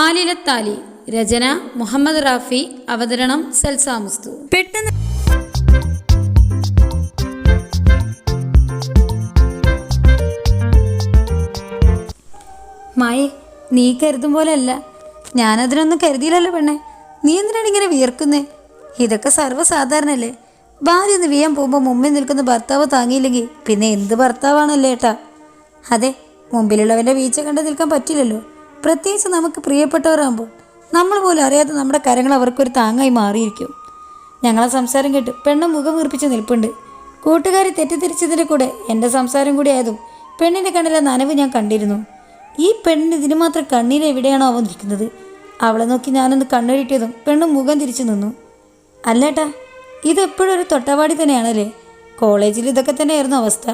ആലിലത്താലി രചന മുഹമ്മദ് റാഫി അവതരണം സൽസാമുസ്തു പെട്ടെന്ന് മായേ നീ കരുതും പോലെയല്ല ഞാനതിനൊന്നും കരുതിയില്ലല്ലോ പെണ്ണെ. നീ എന്തിനാണ് ഇങ്ങനെ വിയർക്കുന്നേ? ഇതൊക്കെ സർവസാധാരണല്ലേ. ഭാര്യ ഒന്ന് വീയാൻ പോകുമ്പോൾ മുമ്പിൽ നിൽക്കുന്ന ഭർത്താവ് താങ്ങിയില്ലെങ്കിൽ പിന്നെ എന്ത് ഭർത്താവാണല്ലേ ഏട്ടാ? അതെ മുമ്പിലുള്ളവന്റെ വീഴ്ച കണ്ട് നിൽക്കാൻ പറ്റില്ലല്ലോ. പ്രത്യേകിച്ച് നമുക്ക് പ്രിയപ്പെട്ടവരാകുമ്പോൾ നമ്മൾ പോലും അറിയാതെ നമ്മുടെ കരങ്ങൾ അവർക്കൊരു താങ്ങായി മാറിയിരിക്കും. ഞങ്ങളെ സംസാരം കേട്ട് പെണ്ണ് മുഖം വീർപ്പിച്ച് നിൽപ്പുണ്ട്. കൂട്ടുകാരി തെറ്റിദ്ധരിച്ചതിന്റെ കൂടെ എന്റെ സംസാരം കൂടി ആയതും പെണ്ണിന്റെ കണ്ണിലെ നനവ് ഞാൻ കണ്ടിരുന്നു. ഈ പെണ്ണിന് ഇതിന് മാത്രം കണ്ണീര് എവിടെയാണോ അവൻ നിൽക്കുന്നത്? അവളെ നോക്കി ഞാനൊന്ന് കണ്ണുരുട്ടിയതും പെണ്ണ് മുഖം തിരിച്ചു നിന്നു. അല്ലേട്ടാ ഇതെപ്പോഴും ഒരു തൊട്ടവാടി തന്നെയാണല്ലേ? കോളേജിൽ ഇതൊക്കെ തന്നെയായിരുന്നു അവസ്ഥ.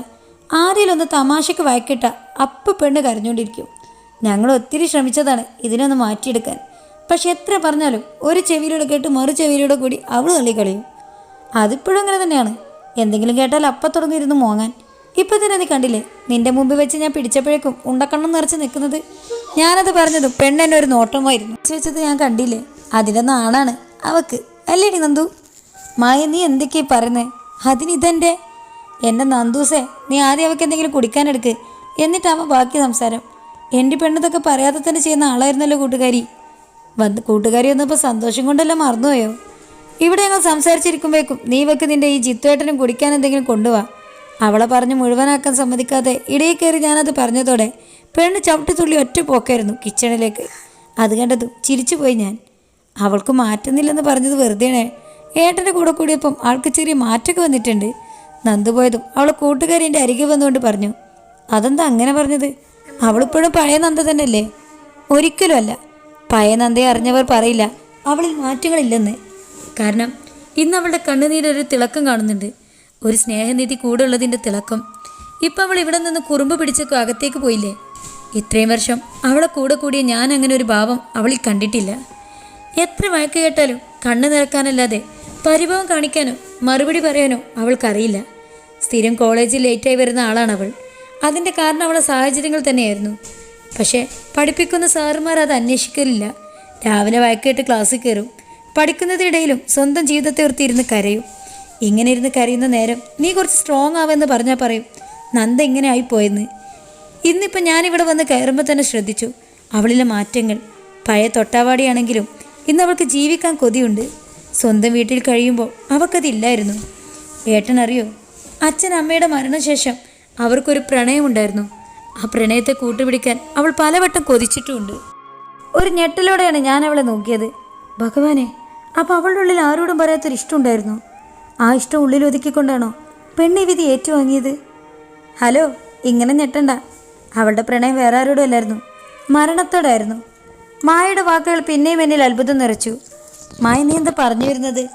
ആരെങ്കിലും ഒന്ന് തമാശയ്ക്ക് വായിക്കിട്ട അപ്പ് പെണ്ണ് കരഞ്ഞുകൊണ്ടിരിക്കും. ഞങ്ങൾ ഒത്തിരി ശ്രമിച്ചതാണ് ഇതിനൊന്ന് മാറ്റിയെടുക്കാൻ. പക്ഷെ എത്ര പറഞ്ഞാലും ഒരു ചെവിയിലൂടെ കേട്ട് മറു ചെവിയിലൂടെ കൂടി അവൾ തള്ളിക്കളയും. അതിപ്പോഴും അങ്ങനെ തന്നെയാണ്. എന്തെങ്കിലും കേട്ടാൽ അപ്പം തുടങ്ങിയിരുന്നു മോങ്ങാൻ. ഇപ്പം തന്നെ നീ കണ്ടില്ലേ നിന്റെ മുമ്പിൽ വെച്ച് ഞാൻ പിടിച്ചപ്പോഴേക്കും ഉണ്ടക്കണ്ണം നിറച്ച് നിൽക്കുന്നത്. ഞാനത് പറഞ്ഞതും പെണ്ണെന്നെ ഒരു നോട്ടമായിരുന്നു വെച്ചത് ഞാൻ കണ്ടില്ലേ അതിന്റെ നാണാണ് അവക്ക്. അല്ലേടി നന്ദു? മായ നീ എന്തൊക്കെയാ പറയുന്നേ? അതിനിതെന്റെ എന്റെ നന്ദൂസേ നീ ആദ്യം അവൾക്ക് എന്തെങ്കിലും കുടിക്കാനെടുക്ക് എന്നിട്ടാവുമ്പോൾ ബാക്കി സംസാരം. എന്റെ പെണ്ണതൊക്കെ പറയാതെ തന്നെ ചെയ്യുന്ന ആളായിരുന്നല്ലോ കൂട്ടുകാരി. വന്ന് കൂട്ടുകാരി വന്നപ്പോൾ സന്തോഷം കൊണ്ടല്ല മറന്നുപോയോ? ഇവിടെ ഞങ്ങൾ സംസാരിച്ചിരിക്കുമ്പോഴേക്കും നീ വെക്ക് നിന്റെ ഈ ജിത്തുവേട്ടനും കുടിക്കാൻ എന്തെങ്കിലും കൊണ്ടുവാ. അവളെ പറഞ്ഞ് മുഴുവനാക്കാൻ സമ്മതിക്കാതെ ഇടയിൽ കയറി ഞാനത് പറഞ്ഞതോടെ പെണ്ണ് ചവിട്ടിത്തുള്ളി ഒറ്റ പോക്കായിരുന്നു കിച്ചണിലേക്ക്. അത് കണ്ടതും ചിരിച്ചുപോയി ഞാൻ. അവൾക്ക് മാറ്റുന്നില്ലെന്ന് പറഞ്ഞത് വെറുതെയാണ്. ഏട്ടന്റെ കൂടെ കൂടിയപ്പം ആൾക്ക് ചെറിയ മാറ്റമൊക്കെ വന്നിട്ടുണ്ട്. നന്ദു പോയതും അവളെ കൂട്ടുകാരി എന്റെ അരികെ വന്നുകൊണ്ട് പറഞ്ഞു അതെന്താ അങ്ങനെ പറഞ്ഞത്? അവളിപ്പോഴും പഴയ നന്ദ തന്നെയല്ലേ? ഒരിക്കലും അല്ല പഴയ നന്ദയെ അറിഞ്ഞവർ പറയില്ല. അവളിൽ മാറ്റങ്ങളില്ലെന്ന്. കാരണം ഇന്ന് അവളുടെ കണ്ണുനീരൊരു തിളക്കം കാണുന്നുണ്ട്. ഒരു സ്നേഹനിധി കൂടെ ഉള്ളതിന്റെ തിളക്കം. ഇപ്പം അവൾ ഇവിടെ നിന്ന് കുറുമ്പ് പിടിച്ച് അകത്തേക്ക് പോയില്ലേ? ഇത്രയും വർഷം അവളെ കൂടെ കൂടിയ ഞാൻ അങ്ങനെ ഒരു ഭാവം അവളിൽ കണ്ടിട്ടില്ല. എത്ര വഴക്ക് കേട്ടാലും കണ്ണു നിറക്കാനല്ലാതെ പരിഭവം കാണിക്കാനോ മറുപടി പറയാനോ അവൾക്കറിയില്ല. സ്ഥിരം കോളേജിൽ ലേറ്റായി വരുന്ന ആളാണ് അവൾ അതിന്റെ കാരണം അവളെ സാഹചര്യങ്ങൾ തന്നെയായിരുന്നു. പക്ഷേ പഠിപ്പിക്കുന്ന സാറുമാർ അത് അന്വേഷിക്കലില്ല. രാവിലെ വഴക്കേട്ട് ക്ലാസ്സിൽ കയറും. പഠിക്കുന്നതിനിടയിലും സ്വന്തം ജീവിതത്തെ ഓർത്തിരുന്ന് കരയും. ഇങ്ങനെ ഇരുന്ന് കരയുന്ന നേരം നീ കുറച്ച് സ്ട്രോങ് ആവെന്ന് പറഞ്ഞാൽ പറയും. നന്ദ ഇങ്ങനെ ആയിപ്പോയെന്ന്. ഇന്നിപ്പോൾ ഞാനിവിടെ വന്ന് കയറുമ്പോൾ തന്നെ ശ്രദ്ധിച്ചു. അവളിലെ മാറ്റങ്ങൾ. പഴയ തൊട്ടാവാടിയാണെങ്കിലും ഇന്ന് അവൾക്ക് ജീവിക്കാൻ കൊതിയുണ്ട്. സ്വന്തം വീട്ടിൽ കഴിയുമ്പോൾ അവൾക്കതില്ലായിരുന്നു. ഏട്ടനറിയോ? അച്ഛൻ അമ്മയുടെ മരണശേഷം അവർക്കൊരു പ്രണയമുണ്ടായിരുന്നു. ആ പ്രണയത്തെ കൂട്ടുപിടിക്കാൻ അവൾ പലവട്ടം കൊതിച്ചിട്ടുമുണ്ട്. ഒരു ഞെട്ടലോടെയാണ് ഞാൻ അവളെ നോക്കിയത്. ഭഗവാനെ അപ്പം അവളുടെ ഉള്ളിൽ ആരോടും പറയാത്തൊരു ഇഷ്ടമുണ്ടായിരുന്നു? ആ ഇഷ്ടം ഉള്ളിൽ ഒതുക്കിക്കൊണ്ടാണോ പെണ്ണി വിധി ഏറ്റുവാങ്ങിയത്? ഹലോ ഇങ്ങനെ ഞെട്ടണ്ട. അവളുടെ പ്രണയം വേറെ ആരോടും അല്ലായിരുന്നു. മരണത്തോടായിരുന്നു. മായയുടെ വാക്കുകൾ പിന്നെയും എന്നിൽ അത്ഭുതം നിറച്ചു. മായ നീ എന്താ പറഞ്ഞു വരുന്നത്?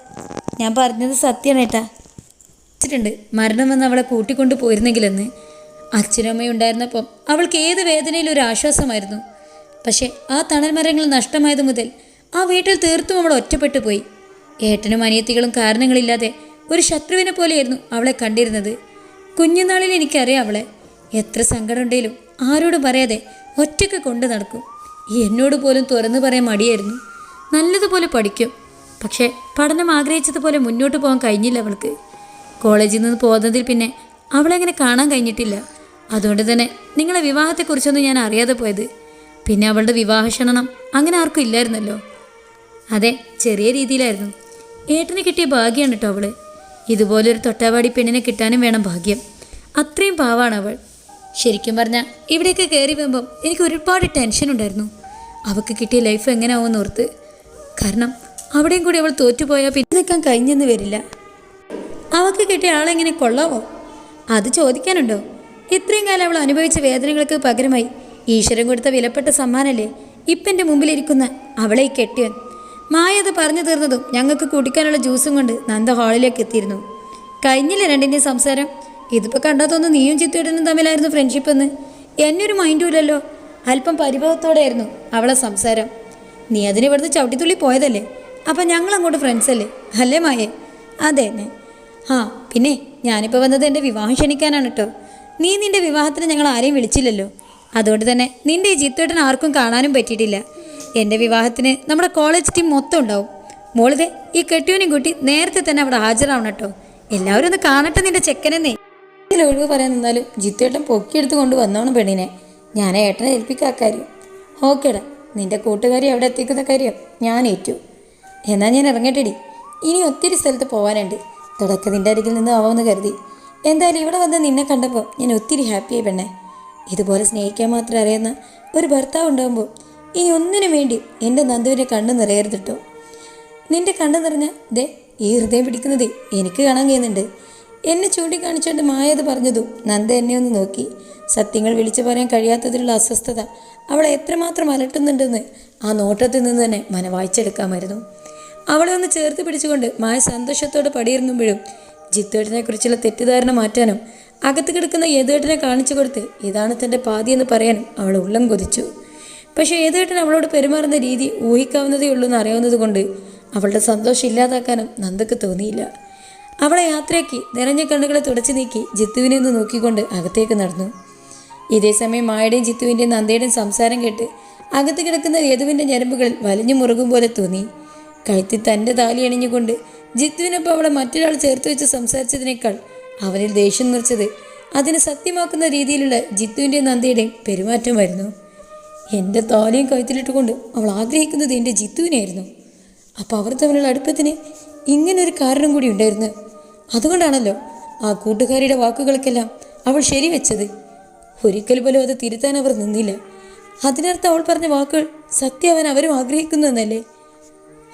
ഞാൻ പറഞ്ഞത് സത്യമാണ് ഏട്ടാ. വെച്ചിട്ടുണ്ട് മരണം വന്ന് അവളെ കൂട്ടിക്കൊണ്ടു പോയിരുന്നെങ്കിലെന്ന്. അച്ഛനമ്മയുണ്ടായിരുന്നപ്പം അവൾക്ക് ഏത് വേദനയിലും ഒരു ആശ്വാസമായിരുന്നു. പക്ഷേ ആ തണൽ മരങ്ങൾ നഷ്ടമായത് മുതൽ ആ വീട്ടിൽ തീർത്തും അവൾ ഒറ്റപ്പെട്ടു പോയി. ഏട്ടനും അനിയത്തികളും കാരണങ്ങളില്ലാതെ ഒരു ശത്രുവിനെ പോലെയായിരുന്നു അവളെ കണ്ടിരുന്നത്. കുഞ്ഞുനാളിൽ എനിക്കറിയാം അവളെ. എത്ര സങ്കടമുണ്ടെങ്കിലും ആരോടും പറയാതെ ഒറ്റയ്ക്ക് കൊണ്ടു നടക്കും. എന്നോട് പോലും തുറന്നു പറയാൻ മടിയായിരുന്നു. നല്ലതുപോലെ പഠിക്കും. പക്ഷേ പഠനം ആഗ്രഹിച്ചതുപോലെ മുന്നോട്ട് പോകാൻ കഴിഞ്ഞില്ല അവൾക്ക്. കോളേജിൽ നിന്ന് പോകുന്നതിൽ പിന്നെ അവളെ അങ്ങനെ കാണാൻ കഴിഞ്ഞിട്ടില്ല. അതുകൊണ്ട് തന്നെ നിങ്ങളെ വിവാഹത്തെക്കുറിച്ചൊന്നും ഞാൻ അറിയാതെ പോയത്. പിന്നെ അവളുടെ വിവാഹ അങ്ങനെ ആർക്കും ഇല്ലായിരുന്നല്ലോ. അതെ ചെറിയ രീതിയിലായിരുന്നു. ഏട്ടന് കിട്ടിയ ഭാഗ്യമാണ് കേട്ടോ അവൾ. ഇതുപോലൊരു തൊട്ടാവാടി പെണ്ണിനെ കിട്ടാനും വേണം ഭാഗ്യം. അത്രയും പാവാണ് അവൾ. ശരിക്കും പറഞ്ഞാൽ ഇവിടേക്ക് കയറി വരുമ്പം എനിക്ക് ഒരുപാട് ടെൻഷൻ ഉണ്ടായിരുന്നു. അവൾക്ക് കിട്ടിയ ലൈഫ് എങ്ങനെയാവുമെന്ന് ഓർത്ത് കാരണം അവിടെയും കൂടി അവൾ തോറ്റുപോയാൽ പിന്നെ നിൽക്കാൻ കഴിഞ്ഞെന്ന് വരില്ല. അവൾക്ക് കിട്ടിയ ആളെങ്ങനെ കൊള്ളാവോ? അത് ചോദിക്കാനുണ്ടോ? ഇത്രയും കാലം അവൾ അനുഭവിച്ച വേദനകൾക്ക് പകരമായി ഈശ്വരൻ കൊടുത്ത വിലപ്പെട്ട സമ്മാനല്ലേ ഇപ്പന്റെ മുമ്പിലിരിക്കുന്ന അവളെ കെട്ടിയൻ മായ അത് പറഞ്ഞു തീർന്നതും ഞങ്ങൾക്ക് കുടിക്കാനുള്ള ജ്യൂസും കൊണ്ട് നന്ദ ഹാളിലേക്ക് എത്തിയിരുന്നു. കഴിഞ്ഞില്ല രണ്ടിന്റെയും സംസാരം? ഇതിപ്പോൾ കണ്ടാൽ തോന്നുന്നു നീയും ചിത്തേട്ടനും തമ്മിലായിരുന്നു ഫ്രണ്ട്ഷിപ്പ് എന്ന്. എന്നെ ഒരു മൈൻഡും ഇല്ലല്ലോ. അല്പം പരിഭവത്തോടെയായിരുന്നു അവളെ സംസാരം. നീ അതിന് ഇവിടുന്ന് ചവിട്ടിത്തുള്ളി പോയതല്ലേ? അപ്പം ഞങ്ങൾ അങ്ങോട്ട് ഫ്രണ്ട്സ് അല്ലേ? അല്ലേ മായേ? അതെ തന്നെ ആ പിന്നെ ഞാനിപ്പോൾ വന്നത് എന്റെ വിവാഹം ക്ഷണിക്കാനാണ് കേട്ടോ നീ നിന്റെ വിവാഹത്തിന് ഞങ്ങൾ ആരെയും വിളിച്ചില്ലല്ലോ. അതുകൊണ്ട് തന്നെ നിന്റെ ഈ ജിത്തേട്ടൻ ആർക്കും കാണാനും പറ്റിയിട്ടില്ല. എന്റെ വിവാഹത്തിന് നമ്മുടെ കോളേജ് ടീം മൊത്തം ഉണ്ടാവും. മോളിതെ ഈ കെട്ടിയോനെയും കൂട്ടി നേരത്തെ തന്നെ അവിടെ ഹാജരാവണം കേട്ടോ എല്ലാവരും ഒന്ന് കാണട്ടെ നിന്റെ ചെക്കനെന്നേ. ഇതിൽ ഒഴിവ് പറയാൻ നിന്നാലും ജിത്തേട്ടൻ പൊക്കിയെടുത്ത് കൊണ്ട് വന്നോണം പെണ്ണിനെ. ഞാൻ ഏട്ടനെ ഏൽപ്പിക്കാ കാര്യം. ഓക്കേടാ നിന്റെ കൂട്ടുകാരി അവിടെ എത്തിക്കുന്ന കാര്യം ഞാൻ ഏറ്റു. എന്നാൽ ഞാൻ ഇറങ്ങട്ടെടി. ഇനി ഒത്തിരി സ്ഥലത്ത് പോകാനുണ്ട് തുടക്കം നിന്റെ അരികിൽ നിന്ന് ആവാമെന്ന് കരുതി. എന്തായാലും ഇവിടെ വന്ന് നിന്നെ കണ്ടപ്പോൾ ഞാൻ ഒത്തിരി ഹാപ്പിയായി പെണ്ണേ. ഇതുപോലെ സ്നേഹിക്കാൻ മാത്രം അറിയുന്ന ഒരു ഭർത്താവ് ഉണ്ടാകുമ്പോൾ ഇനി ഒന്നിനു വേണ്ടി എന്റെ നന്ദുവിന്റെ കണ്ണ് നിറയരുത് നിന്റെ നിന്റെ കണ്ണ് നിറഞ്ഞ ദേ ഈ ഹൃദയം പിടിക്കുന്നതേ എനിക്ക് കാണാൻ കഴിയുന്നുണ്ട്. എന്നെ ചൂണ്ടിക്കാണിച്ചുകൊണ്ട് മായത് പറഞ്ഞതും നന്ദ എന്നെ ഒന്ന് നോക്കി. സത്യങ്ങൾ വിളിച്ചു പറയാൻ കഴിയാത്തതിലുള്ള അസ്വസ്ഥത അവളെ എത്രമാത്രം അലട്ടുന്നുണ്ടെന്ന് ആ നോട്ടത്തിൽ നിന്ന് തന്നെ മന വായിച്ചെടുക്കാമായിരുന്നു അവളെ ഒന്ന് ചേർത്ത് പിടിച്ചുകൊണ്ട് മായ സന്തോഷത്തോടെ പടിയിരുന്നുമ്പോഴും ജിത്തേട്ടനെ കുറിച്ചുള്ള തെറ്റിദ്ധാരണ മാറ്റാനും അകത്ത് കിടക്കുന്ന ഏതേട്ടനെ കാണിച്ചു കൊടുത്ത് ഇതാണ് തന്റെ പാതി എന്ന് പറയാനും അവൾ ഉള്ളം കൊതിച്ചു. പക്ഷേ ഏതേട്ടൻ അവളോട് പെരുമാറുന്ന രീതി ഊഹിക്കാവുന്നതേ ഉള്ളൂ എന്ന് അറിയാവുന്നത് കൊണ്ട് അവളുടെ സന്തോഷം ഇല്ലാതാക്കാനും നന്ദക്ക് തോന്നിയില്ല. അവളെ യാത്രയാക്കി നിറഞ്ഞ കണ്ണുകളെ തുടച്ചു നീക്കി ജിത്തുവിനെ ഒന്ന് നോക്കിക്കൊണ്ട് അകത്തേക്ക് നടന്നു. ഇതേ സമയം മായയുടെയും ജിത്തുവിന്റെയും നന്ദയുടെയും സംസാരം കേട്ട് അകത്ത് കിടക്കുന്ന യദുവിന്റെ ഞരമ്പുകൾ വലിഞ്ഞു മുറുകും പോലെ തോന്നി. കഴുത്തിൽ തന്റെ താലി അണിഞ്ഞുകൊണ്ട് ജിത്തുവിനൊപ്പം അവളെ മറ്റൊരാൾ ചേർത്ത് വെച്ച് സംസാരിച്ചതിനേക്കാൾ അവനിൽ ദേഷ്യം നിറച്ചത് അതിനെ സത്യമാക്കുന്ന രീതിയിലുള്ള ജിത്തുവിന്റെയും പെരുമാറ്റം പെരുമാറ്റമായിരുന്നു എന്റെ താലിയും കഴുത്തിലിട്ടുകൊണ്ട് അവൾ ആഗ്രഹിക്കുന്നത് എന്റെ ജിത്തുവിനായിരുന്നു അപ്പോൾ അവർ തമ്മിലുള്ള അടുപ്പത്തിന് ഇങ്ങനൊരു കാരണം കൂടി ഉണ്ടായിരുന്നു. അതുകൊണ്ടാണല്ലോ ആ കൂട്ടുകാരിയുടെ വാക്കുകൾക്കെല്ലാം അവൾ ശരിവെച്ചത് ഒരിക്കൽ പോലും അത് തിരുത്താൻ അവർ നിന്നില്ല. അതിനർത്ഥം അവൾ പറഞ്ഞ വാക്കുകൾ സത്യം അവൻ അവരും ആഗ്രഹിക്കുന്നു എന്നല്ലേ?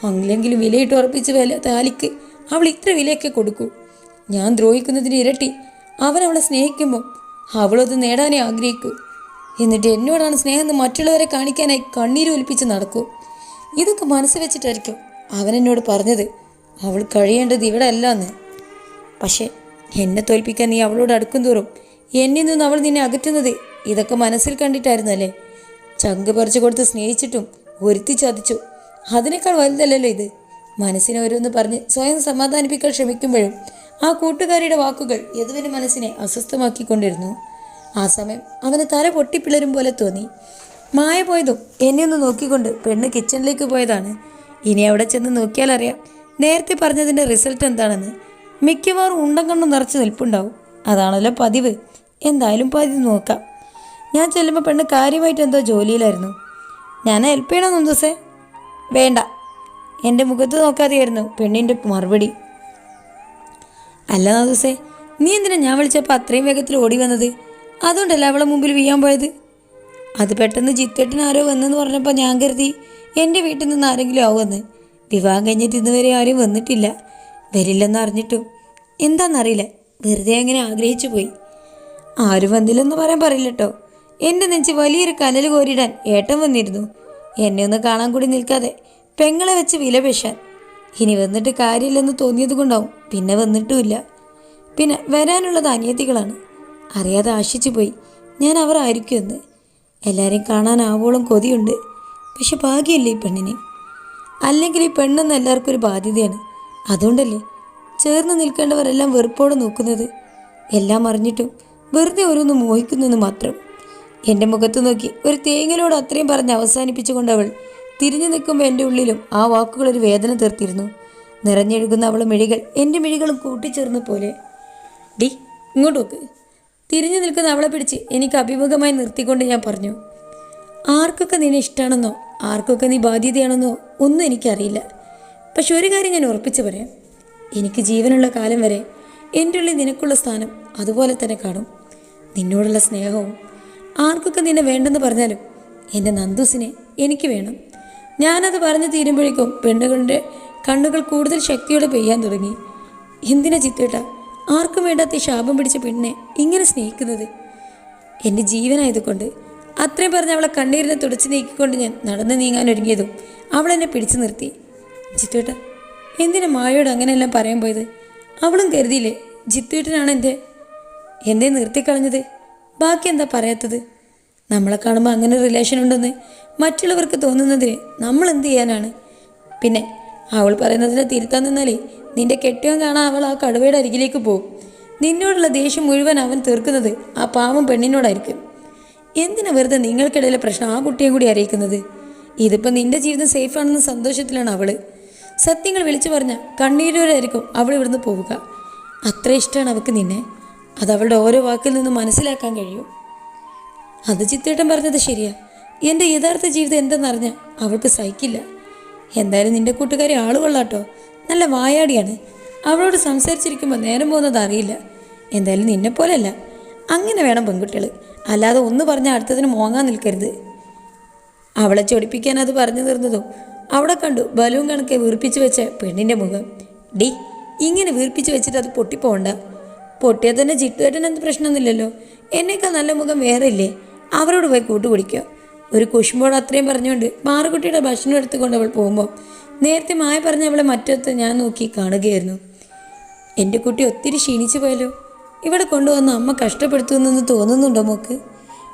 അല്ലെങ്കിലും വിലയിട്ട് ഉറപ്പിച്ച വില താലിക്ക് അവൾ ഇത്ര വിലയൊക്കെ കൊടുക്കൂ. ഞാൻ ദ്രോഹിക്കുന്നതിന് ഇരട്ടി. അവൻ അവളെ സ്നേഹിക്കുമ്പോൾ അവളത് നേടാനേ ആഗ്രഹിക്കൂ. എന്നിട്ട് എന്നോടാണ് സ്നേഹം മറ്റുള്ളവരെ കാണിക്കാനായി കണ്ണീര് ഒലിപ്പിച്ച് നടക്കൂ. ഇതൊക്കെ മനസ്സ് വെച്ചിട്ടായിരിക്കും അവൻ എന്നോട് പറഞ്ഞത്. അവൾ കഴിയേണ്ടത് ഇവിടെ അല്ല എന്ന് പക്ഷേ എന്നെ തോൽപ്പിക്കാൻ നീ അവളോട് അടുക്കും തോറും എന്നിൽ നിന്ന് അവൾ നിന്നെ അകറ്റുന്നത് ഇതൊക്കെ മനസ്സിൽ കണ്ടിട്ടായിരുന്നല്ലേ? ചങ്ക് പറിച്ചു കൊടുത്ത് സ്നേഹിച്ചിട്ടും ഒരുത്തി ചതിച്ചു. അതിനേക്കാൾ വലുതല്ലല്ലോ ഇത്. മനസ്സിനെ ഓരോന്ന് പറഞ്ഞ് സ്വയം സമാധാനിപ്പിക്കാൻ ശ്രമിക്കുമ്പോഴും ആ കൂട്ടുകാരിയുടെ വാക്കുകൾ യദുവിന്റെ മനസ്സിനെ അസ്വസ്ഥമാക്കിക്കൊണ്ടിരുന്നു. ആ സമയം അവന് തല പൊട്ടിപ്പിളരും പോലെ തോന്നി. മായ പോയതും എന്നെ ഒന്ന് നോക്കിക്കൊണ്ട് പെണ്ണ് കിച്ചണിലേക്ക് പോയതാണ്. ഇനി അവിടെ ചെന്ന് നോക്കിയാൽ അറിയാം നേരത്തെ പറഞ്ഞതിന്റെ റിസൾട്ട് എന്താണെന്ന്. മിക്കവാറും ഉണ്ടം കണ്ണു നിറച്ച് നിൽപ്പുണ്ടാവും. അതാണല്ലോ പതിവ്. എന്തായാലും പതിവ് നോക്കാം. ഞാൻ ചെല്ലുമ്പോൾ പെണ്ണ് കാര്യമായിട്ട് എന്തോ ജോലിയിലായിരുന്നു. ഞാൻ ഹെൽപ്പ് ചെയ്യണം നന്ദുസേ? വേണ്ട. എന്റെ മുഖത്ത് നോക്കാതെയായിരുന്നു പെണ്ണിന്റെ മറുപടി. അല്ല നാദൂസേ നീ എന്തിനാ ഞാൻ വിളിച്ചപ്പോൾ അത്രയും വേഗത്തിൽ ഓടി വന്നത്? അതുകൊണ്ടല്ല അവളെ മുമ്പിൽ വീയാൻ പോയത്? അത് പെട്ടെന്ന് ജിത്തേട്ടൻ ആരോ വന്നെന്ന് പറഞ്ഞപ്പോൾ ഞാൻ കരുതി എന്റെ വീട്ടിൽ നിന്ന് ആരെങ്കിലും ആവുമെന്ന്. വിവാഹം കഴിഞ്ഞിട്ട് ഇന്നുവരെ ആരും വന്നിട്ടില്ല. വരില്ലെന്ന് അറിഞ്ഞിട്ടും. എന്താണെന്നറിയില്ല വെറുതെ അങ്ങനെ ആഗ്രഹിച്ചു പോയി. ആരും വന്നില്ലെന്ന് പറയാൻ പറയില്ല കേട്ടോ എന്റെ നെഞ്ച് വലിയൊരു കനൽ കോരിടാൻ ഏട്ടൻ വന്നിരുന്നു. എന്നെ ഒന്ന് കാണാൻ കൂടി നിൽക്കാതെ പെങ്ങളെ വെച്ച് വിലപേശാൻ ഇനി വന്നിട്ട് കാര്യമില്ലെന്ന് തോന്നിയത് കൊണ്ടാവും. പിന്നെ വന്നിട്ടുമില്ല. പിന്നെ വരാനുള്ളത് അനിയത്തികളാണ്. അറിയാതെ ആശിച്ചു പോയി. ഞാൻ അവർ ആയിരിക്കുമെന്ന് എല്ലാവരെയും കാണാനാവോളം കൊതിയുണ്ട്. പക്ഷെ ഭാഗ്യമല്ലേ ഈ പെണ്ണിന്? അല്ലെങ്കിൽ ഈ പെണ്ണെന്ന് എല്ലാവർക്കും ഒരു ബാധ്യതയാണ്. അതുകൊണ്ടല്ലേ ചേർന്ന് നിൽക്കേണ്ടവരെല്ലാം വെറുപ്പോടെ നോക്കുന്നത്? എല്ലാം അറിഞ്ഞിട്ടും വെറുതെ ഓരോന്ന് മോഹിക്കുന്നെന്ന് മാത്രം. എന്റെ മുഖത്ത് നോക്കി ഒരു തേങ്ങലോട് അത്രയും പറഞ്ഞ് അവസാനിപ്പിച്ചുകൊണ്ട് അവൾ തിരിഞ്ഞു നിൽക്കുമ്പോൾ എന്റെ ഉള്ളിലും ആ വാക്കുകൾ ഒരു വേദന തീർത്തിരുന്നു. നിറഞ്ഞൊഴുകുന്ന അവൾ മിഴികൾ എന്റെ മിഴികളും കൂട്ടിച്ചേർന്ന പോലെ. ഡി ഇങ്ങോട്ട് നോക്ക്. തിരിഞ്ഞു നിൽക്കുന്ന അവളെ പിടിച്ച് എനിക്ക് അഭിമുഖമായി നിർത്തിക്കൊണ്ട് ഞാൻ പറഞ്ഞു ആർക്കൊക്കെ നിന്നെ ഇഷ്ടമാണെന്നോ ആർക്കൊക്കെ നീ ബാധ്യതയാണെന്നോ ഒന്നും എനിക്കറിയില്ല. പക്ഷെ ഒരു കാര്യം ഞാൻ ഉറപ്പിച്ചു പറയാം. എനിക്ക് ജീവനുള്ള കാലം വരെ എന്റെ ഉള്ളിൽ നിനക്കുള്ള സ്ഥാനം അതുപോലെ തന്നെ കാണും. നിന്നോടുള്ള സ്നേഹവും ആർക്കൊക്കെ നിന്നെ വേണ്ടെന്ന് പറഞ്ഞാലും എന്റെ നന്ദുസിനെ എനിക്ക് വേണം. ഞാനത് പറഞ്ഞു തീരുമ്പോഴേക്കും പെണ്ണുകളുടെ കണ്ണുകൾ കൂടുതൽ ശക്തിയോടെ പെയ്യാൻ തുടങ്ങി. എന്തിനാ ചിത്തേട്ട? ആർക്കും വേണ്ടാത്ത ശാപം പിടിച്ച പെണ്ണിനെ ഇങ്ങനെ സ്നേഹിക്കുന്നത്? എന്റെ ജീവനായതുകൊണ്ട് അത്രയും പറഞ്ഞ് അവളെ കണ്ണീരിനെ തുടച്ചു നീക്കിക്കൊണ്ട് ഞാൻ നടന്നു നീങ്ങാൻ ഒരുങ്ങിയതും അവൾ എന്നെ പിടിച്ചു നിർത്തി. ചിത്തേട്ട എന്തിനാ മായയോട് അങ്ങനെയെല്ലാം പറയാൻ പോയത്? അവളും കരുതിയില്ലേ ജിത്തേട്ടനാണ് എന്റെ എന്തേ നിർത്തിക്കളഞ്ഞത്? ബാക്കി എന്താ പറയാത്തത്? നമ്മളെ കാണുമ്പോൾ അങ്ങനെ റിലേഷൻ ഉണ്ടെന്ന് മറ്റുള്ളവർക്ക് തോന്നുന്നതിന് നമ്മൾ എന്ത് ചെയ്യാനാണ്? പിന്നെ അവൾ പറയുന്നതിനെ തിരുത്താൻ നിന്നാലേ നിന്റെ കെട്ടിയവൻ കാണാൻ അവൾ ആ കടുവയുടെ അരികിലേക്ക് പോകും. നിന്നോടുള്ള ദേഷ്യം മുഴുവൻ അവൻ തീർക്കുന്നത് ആ പാവം പെണ്ണിനോടായിരിക്കും. എന്തിനാ വെറുതെ നിങ്ങൾക്കിടയിലെ പ്രശ്നം ആ കുട്ടിയെ കൂടി അറിയിക്കുന്നത്? ഇതിപ്പോൾ നിന്റെ ജീവിതം സേഫാണെന്ന സന്തോഷത്തിലാണ് അവൾ സത്യങ്ങൾ വിളിച്ചു പറഞ്ഞാൽ കണ്ണീരൂരായിരിക്കും അവൾ ഇവിടുന്ന് പോവുക. അത്ര ഇഷ്ടമാണ് അവൾക്ക് നിന്നെ. അത് അവളുടെ ഓരോ വാക്കിൽ നിന്നും മനസ്സിലാക്കാൻ കഴിയും. അത് ചിത്തേട്ടൻ പറഞ്ഞത് ശരിയാ. എന്റെ യഥാർത്ഥ ജീവിതം എന്തെന്നറിഞ്ഞാൽ അവൾക്ക് സഹിക്കില്ല. എന്തായാലും നിന്റെ കൂട്ടുകാരി ആളുകൊള്ളാട്ടോ. നല്ല വായാടിയാണ്. അവളോട് സംസാരിച്ചിരിക്കുമ്പോൾ നേരം പോകുന്നത് അറിയില്ല. എന്തായാലും നിന്നെ പോലെയല്ല അങ്ങനെ വേണം പെൺകുട്ടികൾ അല്ലാതെ ഒന്ന് പറഞ്ഞാൽ അടുത്തതിന് മോങ്ങാൻ നിൽക്കരുത്. അവളെ ചൊടിപ്പിക്കാൻ അത് പറഞ്ഞു തീർന്നതും അവിടെ കണ്ടു ബലൂൺ കണക്കെ വീർപ്പിച്ച് വെച്ച പെണ്ണിന്റെ മുഖം. ഡി ഇങ്ങനെ വീർപ്പിച്ച് വെച്ചിട്ട് അത് പൊട്ടിപ്പോണ്ട പൊട്ടിയാൽ തന്നെ ചിട്ടുവേട്ടൻ എന്ത് പ്രശ്നമൊന്നുമില്ലല്ലോ. എന്നേക്കാൾ നല്ല മുഖം വേറെ ഇല്ലേ അവരോട് പോയി കൂട്ടുപിടിക്കുക ഒരു കുശുമ്പോട് അത്രയും പറഞ്ഞുകൊണ്ട് മാറുകുട്ടിയുടെ ഭക്ഷണം എടുത്തുകൊണ്ട് അവൾ പോകുമ്പോൾ നേരത്തെ മായ പറഞ്ഞ അവളെ മറ്റൊത്ത് ഞാൻ നോക്കി കാണുകയായിരുന്നു. എന്റെ കുട്ടി ഒത്തിരി ക്ഷീണിച്ചു പോയല്ലോ. ഇവിടെ കൊണ്ടുവന്ന് അമ്മ കഷ്ടപ്പെടുത്തുന്നെന്ന് തോന്നുന്നുണ്ടോ മോക്ക്?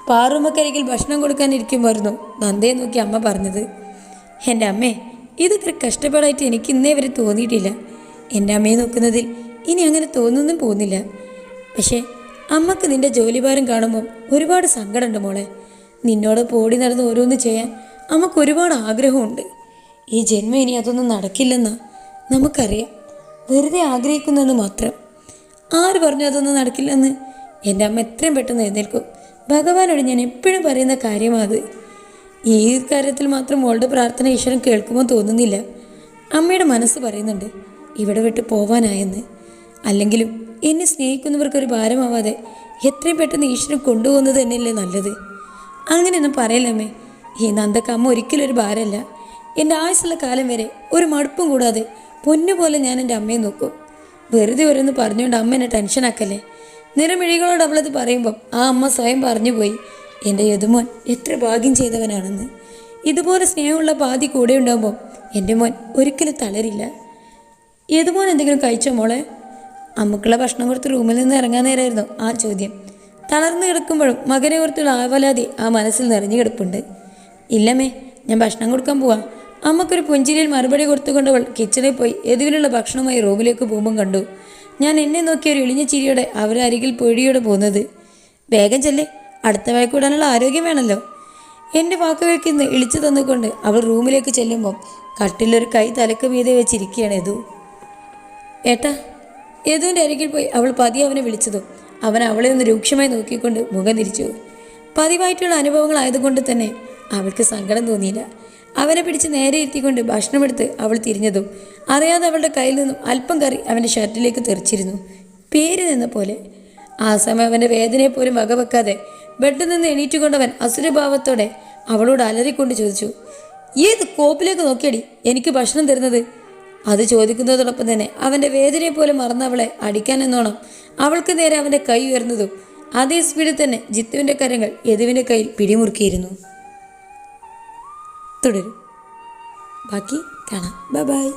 പാറുമ്മക്കരികിൽ ഭക്ഷണം കൊടുക്കാനിരിക്കുമായിരുന്നു നന്ദയെ നോക്കി അമ്മ പറഞ്ഞത്. എന്റെ അമ്മേ ഇതൊക്കെ കഷ്ടപ്പാടായിട്ട് എനിക്ക് ഇന്നേ വരെ തോന്നിയിട്ടില്ല. എന്റെ അമ്മയെ നോക്കുന്നതിൽ ഇനി അങ്ങനെ തോന്നുന്നും പോകുന്നില്ല. പക്ഷേ അമ്മയ്ക്ക് നിന്റെ ജോലിഭാരം കാണുമ്പോൾ ഒരുപാട് സങ്കടമുണ്ട് മോളെ. നിന്നോട് പോടി നടന്ന് ഓരോന്ന് ചെയ്യാൻ അമ്മയ്ക്ക് ഒരുപാട് ആഗ്രഹമുണ്ട്. ഈ ജന്മം ഇനി അതൊന്നും നടക്കില്ലെന്നാ നമുക്കറിയാം. വെറുതെ ആഗ്രഹിക്കുന്നെന്ന് മാത്രം. ആര് പറഞ്ഞു അതൊന്നും നടക്കില്ലെന്ന്? എന്റെ അമ്മ എത്രയും പെട്ടെന്ന് എഴുന്നേൽക്കും. ഭഗവാനോട് ഞാൻ എപ്പോഴും പറയുന്ന കാര്യമാത് ഈ കാര്യത്തിൽ മാത്രം മോളുടെ പ്രാർത്ഥന ഈശ്വരൻ കേൾക്കുമോ തോന്നുന്നില്ല. അമ്മയുടെ മനസ്സ് പറയുന്നുണ്ട് ഇവിടെ വിട്ട് പോവാനായെന്ന്. അല്ലെങ്കിലും എന്നെ സ്നേഹിക്കുന്നവർക്കൊരു ഭാരമാവാതെ എത്രയും പെട്ടെന്ന് ഈശ്വരൻ കൊണ്ടുപോകുന്നത് തന്നെയല്ലേ നല്ലത്? അങ്ങനെയൊന്നും പറയില്ലമ്മേ ഈ നന്ദക്കമ്മ ഒരിക്കലും ഒരു ഭാരമല്ല. എന്റെ ആയുസ്സുള്ള കാലം വരെ ഒരു മടുപ്പും കൂടാതെ പൊന്നുപോലെ ഞാൻ എന്റെ അമ്മയെ നോക്കും. വെറുതെ ഓരോന്ന് പറഞ്ഞുകൊണ്ട് അമ്മ എന്നെ ടെൻഷനാക്കല്ലേ നിറമിഴികളോട് അവളത് പറയുമ്പം ആ അമ്മ സ്വയം പറഞ്ഞു പോയി എന്റെ യതുമോൻ എത്ര ഭാഗ്യം ചെയ്തവനാണെന്ന്. ഇതുപോലെ സ്നേഹമുള്ള പാതി കൂടെ ഉണ്ടാകുമ്പോൾ എന്റെ മോൻ ഒരിക്കലും തളരില്ല. യതുമോൻ എന്തെങ്കിലും കഴിച്ചോ മോളെ? അമ്മക്കുള്ള ഭക്ഷണം കൊടുത്ത് റൂമിൽ നിന്ന് ഇറങ്ങാൻ നേരമായിരുന്നു ആ ചോദ്യം. തളർന്നു കിടക്കുമ്പോഴും മകനെ ഓർത്തുള്ള ആവലാതി ആ മനസ്സിൽ നിറഞ്ഞു കിടപ്പുണ്ട്. ഇല്ലമ്മേ ഞാൻ ഭക്ഷണം കൊടുക്കാൻ പോവാം. അമ്മക്കൊരു പുഞ്ചിരിയിൽ മറുപടി കൊടുത്തുകൊണ്ടവൾ കിച്ചണിൽ പോയി എതിവിലുള്ള ഭക്ഷണമായി റൂമിലേക്ക് പോകുമ്പം കണ്ടു. ഞാൻ എന്നെ നോക്കിയ ഒരു ഇളിഞ്ഞ ചിരിയോടെ അവരരികിൽ പൊഴിയോടെ പോകുന്നത് വേഗം ചെല്ലേ. അടുത്ത വഴക്കൂടാനുള്ള ആരോഗ്യം വേണമല്ലോ എന്റെ വാക്കുകൾക്ക് ഇന്ന് ഇളിച്ചു തന്നുകൊണ്ട് അവൾ റൂമിലേക്ക് ചെല്ലുമ്പോൾ കട്ടിലൊരു കൈ തലക്ക് മീതെ വെച്ചിരിക്കുകയാണ് ഇതു ഏട്ടാ യദുവിന്റെ അരികിൽ പോയി അവൾ പതി അവനെ വിളിച്ചതും അവൻ അവളെ ഒന്ന് രൂക്ഷമായി നോക്കിക്കൊണ്ട് മുഖം തിരിച്ചു. പതിവായിട്ടുള്ള അനുഭവങ്ങൾ ആയതുകൊണ്ട് തന്നെ അവൾക്ക് സങ്കടം തോന്നിയില്ല. അവനെ പിടിച്ച് നേരെ ഇരുത്തിക്കൊണ്ട് ഭക്ഷണമെടുത്ത് അവൾ തിരിഞ്ഞതും അറിയാതെ അവളുടെ കയ്യിൽ നിന്നും അല്പം കറി അവന്റെ ഷർട്ടിലേക്ക് തെറിച്ചിരുന്നു. പേര് നിന്ന പോലെ. ആ സമയം അവന്റെ വേദനയെ പോലും വകവെക്കാതെ ബെഡിൽ നിന്ന് എണീറ്റുകൊണ്ടവൻ അസുരഭാവത്തോടെ അവളോട് അലറിക്കൊണ്ട് ചോദിച്ചു ഏത് കോപ്പിലേക്ക് നോക്കിയടി? എനിക്ക് ഭക്ഷണം തരുന്നത് അത് ചോദിക്കുന്നതോടൊപ്പം തന്നെ അവന്റെ വേദനയെ പോലെ മറന്നവളെ അടിക്കാനെന്നോണം അവൾക്ക് നേരെ അവന്റെ കൈ ഉയർന്നതും അതേ സ്പീഡിൽ തന്നെ ജിത്തുവിന്റെ കരങ്ങൾ യദുവിന്റെ കയ്യിൽ പിടിമുറുക്കിയിരുന്നു. തുടരും. ബാക്കി കാണാം. Bye bye